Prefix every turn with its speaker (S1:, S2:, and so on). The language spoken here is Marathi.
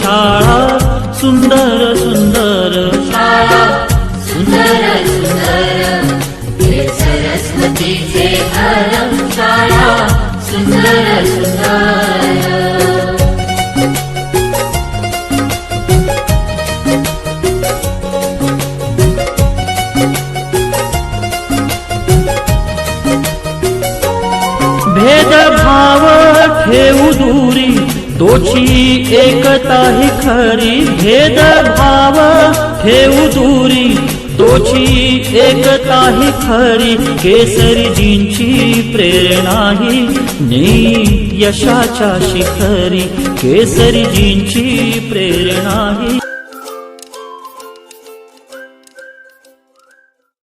S1: शाळा सुंदर सुंदर शाळा सुंदर सुंदर हे सरस्वतीचे घर शाळा सुंदर सुंदर भेदभाव ठेवू दूरी तोची एकता ही खरी भेदभाव. ठेऊ दूरी तोची एकता ही खरी. केसरीजींची प्रेरणा ही नी यशाच्या शिखरी. केसरीजींची प्रेरणा ही